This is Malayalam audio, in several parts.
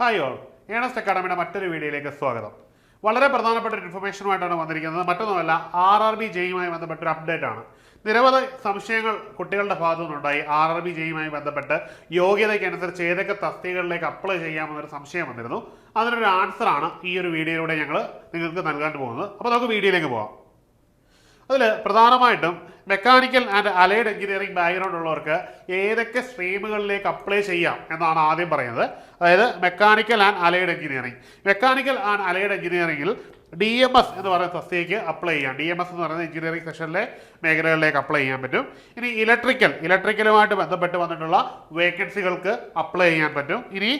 ഹായ് ഓൾ ഏണസ്റ്റ് അക്കാഡമിയുടെ മറ്റൊരു വീഡിയോയിലേക്ക് സ്വാഗതം. വളരെ പ്രധാനപ്പെട്ട ഒരു ഇൻഫർമേഷനുമായിട്ടാണ് വന്നിരിക്കുന്നത്. മറ്റൊന്നുമല്ല ആർ ആർ ബി ജെയുമായി ബന്ധപ്പെട്ട ഒരു അപ്ഡേറ്റ് ആണ്. നിരവധി സംശയങ്ങൾ കുട്ടികളുടെ ഭാഗത്തു നിന്നുണ്ടായി ആർ ആർ ബി ജെയുമായി ബന്ധപ്പെട്ട് യോഗ്യതയ്ക്കനുസരിച്ച് ഏതൊക്കെ തസ്തികകളിലേക്ക് അപ്ലൈ ചെയ്യാമെന്നൊരു സംശയം വന്നിരുന്നു. അതിനൊരു ആൻസറാണ് ഈ ഒരു വീഡിയോയിലൂടെ ഞങ്ങൾ നിങ്ങൾക്ക് നൽകാൻ പോകുന്നത്. അപ്പോൾ നമുക്ക് വീഡിയോയിലേക്ക് പോകാം അതിൽ പ്രധാനമായിട്ടും mechanical and allied engineering background ഉള്ളവർക്ക് ഏതൊക്കെ സ്ട്രീമുകളിലേക്ക് അപ്ലൈ ചെയ്യാം എന്നാണ് ആദ്യം പറയുന്നത്. അതായത് mechanical and allied engineering mechanical and allied എഞ്ചിനീയറിംഗിൽ ഡി എം എസ് എന്ന് പറയുന്ന തസ്തികയ്ക്ക് അപ്ലൈ ചെയ്യാം. ഡി എം എസ് എന്ന് പറയുന്ന എഞ്ചിനീയറിംഗ് സെക്ഷനിലെ മേഖലകളിലേക്ക് അപ്ലൈ ചെയ്യാൻ പറ്റും. ഇനി ഇലക്ട്രിക്കൽ ഇലക്ട്രിക്കലുമായിട്ട് ബന്ധപ്പെട്ട് വന്നിട്ടുള്ള വേക്കൻസികൾക്ക് അപ്ലൈ ചെയ്യാൻ പറ്റും. ഇനി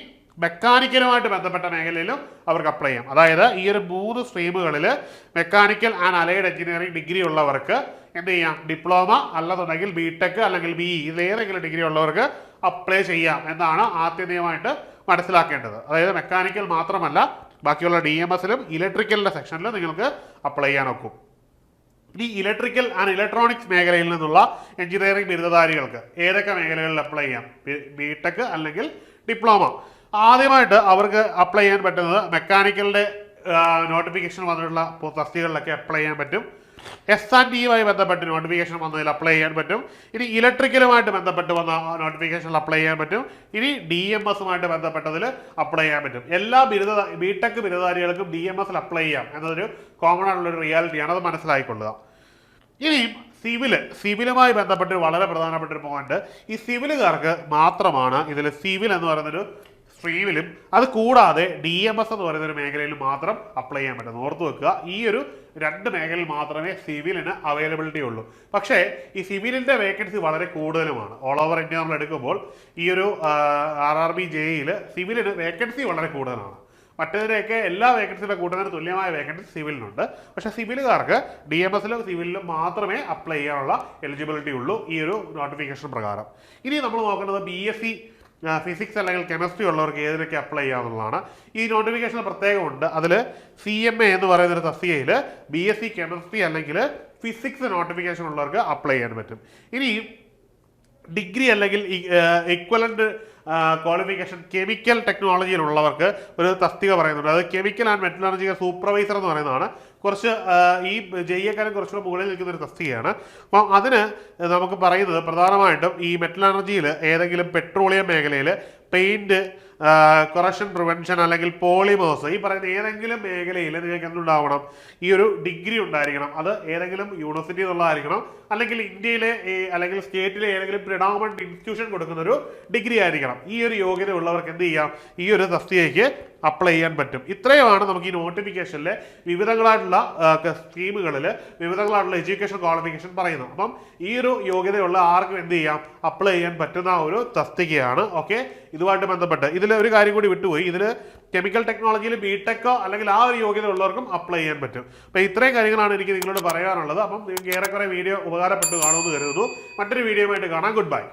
മെക്കാനിക്കലുമായിട്ട് ബന്ധപ്പെട്ട മേഖലയിലും അവർക്ക് അപ്ലൈ ചെയ്യാം. അതായത് ഈ ഒരു മൂന്ന് സ്ട്രീമുകളിൽ mechanical and allied engineering degree ഉള്ളവർക്ക് എന്ത് ചെയ്യാം? ഡിപ്ലോമ അല്ലെന്നുണ്ടെങ്കിൽ ബി ടെക് അല്ലെങ്കിൽ ബി ഇ ഇതിലേതെങ്കിലും ഡിഗ്രി ഉള്ളവർക്ക് അപ്ലൈ ചെയ്യാം എന്നാണ് ആത്യന്തികമായിട്ട് മനസ്സിലാക്കേണ്ടത്. അതായത് മെക്കാനിക്കൽ മാത്രമല്ല ബാക്കിയുള്ള ഡി എം എസിലും ഇലക്ട്രിക്കലിന്റെ സെക്ഷനിലും നിങ്ങൾക്ക് അപ്ലൈ ചെയ്യാൻ ഒക്കും. ഇനി ഇലക്ട്രിക്കൽ ആൻഡ് ഇലക്ട്രോണിക്സ് മേഖലയിൽ നിന്നുള്ള എഞ്ചിനീയറിംഗ് ബിരുദധാരികൾക്ക് ഏതൊക്കെ മേഖലകളിൽ അപ്ലൈ ചെയ്യാം? ബി ടെക് അല്ലെങ്കിൽ ഡിപ്ലോമ ആദ്യമായിട്ട് അവർക്ക് അപ്ലൈ ചെയ്യാൻ പറ്റുന്നത് മെക്കാനിക്കലിന്റെ നോട്ടിഫിക്കേഷൻ വന്നിട്ടുള്ള തസ്തികളിലൊക്കെ അപ്ലൈ ചെയ്യാൻ പറ്റും. എസ് ആൻഡ് ഡിയുമായി ബന്ധപ്പെട്ട് നോട്ടിഫിക്കേഷൻ വന്നതിൽ അപ്ലൈ ചെയ്യാൻ പറ്റും. ഇനി ഇലക്ട്രിക്കലുമായിട്ട് ബന്ധപ്പെട്ട് വന്ന നോട്ടിഫിക്കേഷനിൽ അപ്ലൈ ചെയ്യാൻ പറ്റും. ഇനി ഡി എം എസുമായിട്ട് ബന്ധപ്പെട്ടതിൽ അപ്ലൈ ചെയ്യാൻ പറ്റും. എല്ലാ ബിരുദ ബിടെക് ബിരുദധാരികൾക്കും ഡി എം എസിൽ അപ്ലൈ ചെയ്യാം. എന്നതൊരു കോമൺ ആയിട്ടുള്ളൊരു റിയാലിറ്റിയാണ് അത് മനസ്സിലായിക്കൊള്ളുക. ഇനിയും സിവിൽ സിവിലുമായി ബന്ധപ്പെട്ട് വളരെ പ്രധാനപ്പെട്ട ഒരു പോയിന്റ് ഈ സിവിലുകാർക്ക് മാത്രമാണ് ഇതിൽ സിവിൽ എന്ന് പറയുന്നൊരു സ്ട്രീമിലും അത് കൂടാതെ ഡി എം എസ് എന്ന് പറയുന്ന ഒരു മേഖലയിൽ മാത്രം അപ്ലൈ ചെയ്യാൻ പറ്റും. ഓർത്ത് വെക്കുക ഈ ഒരു രണ്ട് മേഖലയിൽ മാത്രമേ സിവിലിന് അവൈലബിലിറ്റി ഉള്ളൂ. പക്ഷേ ഈ സിവിലിന്റെ വേക്കൻസി വളരെ കൂടുതലുമാണ്. ഓൾ ഓവർ ഇന്ത്യ നമ്മൾ എടുക്കുമ്പോൾ ഈ ഒരു ആർ ആർ ബി ജെയിൽ സിവിലിന് വേക്കൻസി വളരെ കൂടുതലാണ്. മറ്റേതിനെയൊക്കെ എല്ലാ വേക്കൻസിയുടെ കൂട്ടുന്നതിന് തുല്യമായ വേക്കൻസി സിവിലിനുണ്ട് പക്ഷെ സിവിലുകാർക്ക് ഡി എം എസിലും സിവിലിലും മാത്രമേ അപ്ലൈ ചെയ്യാനുള്ള എലിജിബിലിറ്റി ഉള്ളൂ ഈ ഒരു നോട്ടിഫിക്കേഷൻ പ്രകാരം. ഇനി നമ്മൾ നോക്കുന്നത് ബി എസ് സി ഫിസിക്സ് അല്ലെങ്കിൽ കെമിസ്ട്രി ഉള്ളവർക്ക് ഏതിനൊക്കെ അപ്ലൈ ചെയ്യാമെന്നുള്ളതാണ്. ഈ നോട്ടിഫിക്കേഷൻ പ്രത്യേകമുണ്ട്. അതിൽ സി എം എ എന്ന് പറയുന്ന ഒരു തസ്തികയിൽ ബി എസ് സി കെമിസ്ട്രി അല്ലെങ്കിൽ ഫിസിക്സ് നോട്ടിഫിക്കേഷൻ ഉള്ളവർക്ക് അപ്ലൈ ചെയ്യാൻ പറ്റും. ഇനി ഡിഗ്രി അല്ലെങ്കിൽ ഇക്വലന്റ് ക്വാളിഫിക്കേഷൻ കെമിക്കൽ ടെക്നോളജിയിലുള്ളവർക്ക് ഒരു തസ്തിക പറയുന്നുണ്ട്. അത് കെമിക്കൽ ആൻഡ് മെറ്റലർജിക്കൽ സൂപ്പർവൈസർ എന്ന് പറയുന്നതാണ്. കുറച്ച് ഈ ജയ്യക്കാരൻ കുറച്ചുകൂടെ മുകളിൽ നിൽക്കുന്ന ഒരു തസ്തികയാണ്. അപ്പം അതിന് നമുക്ക് പറയുന്നത് പ്രധാനമായിട്ടും ഈ മെറ്റലർജിയിൽ ഏതെങ്കിലും പെട്രോളിയം മേഖലയിൽ പെയിന്റ് കൊറക്ഷൻ പ്രിവെൻഷൻ അല്ലെങ്കിൽ പോളിമേഴ്സ് ഈ പറയുന്ന ഏതെങ്കിലും മേഖലയിൽ നിങ്ങൾക്ക് എന്തുണ്ടാവണം? ഈ ഒരു ഡിഗ്രി ഉണ്ടായിരിക്കണം. അത് ഏതെങ്കിലും യൂണിവേഴ്സിറ്റി എന്നുള്ളതായിരിക്കണം അല്ലെങ്കിൽ ഇന്ത്യയിലെ അല്ലെങ്കിൽ സ്റ്റേറ്റിലെ ഏതെങ്കിലും പ്രിഡോമന്റ് ഇൻസ്റ്റിറ്റ്യൂഷൻ കൊടുക്കുന്ന ഒരു ഡിഗ്രി ആയിരിക്കണം. ഈ ഒരു യോഗ്യത ഉള്ളവർക്ക് എന്ത് ചെയ്യാം? ഈ ഒരു തസ്തികയ്ക്ക് അപ്ലൈ ചെയ്യാൻ പറ്റും. ഇത്രയുമാണ് നമുക്ക് ഈ നോട്ടിഫിക്കേഷനിലെ വിവിധങ്ങളായിട്ടുള്ള സ്കീമുകളിൽ വിവിധങ്ങളായിട്ടുള്ള എഡ്യൂക്കേഷൻ ക്വാളിഫിക്കേഷൻ പറയുന്നത്. അപ്പം ഈ ഒരു യോഗ്യതയുള്ള ആർക്കും എന്ത് ചെയ്യാം? അപ്ലൈ ചെയ്യാൻ പറ്റുന്ന ഒരു തസ്തികയാണ്. ഓക്കെ? ഇതുമായിട്ട് ബന്ധപ്പെട്ട് ഇതിൽ ഒരു കാര്യം കൂടി വിട്ടുപോയി. ഇതിൽ കെമിക്കൽ ടെക്നോളജിയിൽ ബി ടെക്കോ അല്ലെങ്കിൽ ആ ഒരു യോഗ്യത ഉള്ളവർക്കും അപ്ലൈ ചെയ്യാൻ പറ്റും. അപ്പോൾ ഇത്രയും കാര്യങ്ങളാണ് എനിക്ക് നിങ്ങളോട് പറയാനുള്ളത്. അപ്പം നിങ്ങൾക്ക് ഏറെക്കുറെ വീഡിയോ ഉപകാരപ്പെട്ടു കാണുമെന്ന് കരുതുന്നു. മറ്റൊരു വീഡിയോ ആയിട്ട് കാണാം. Good bye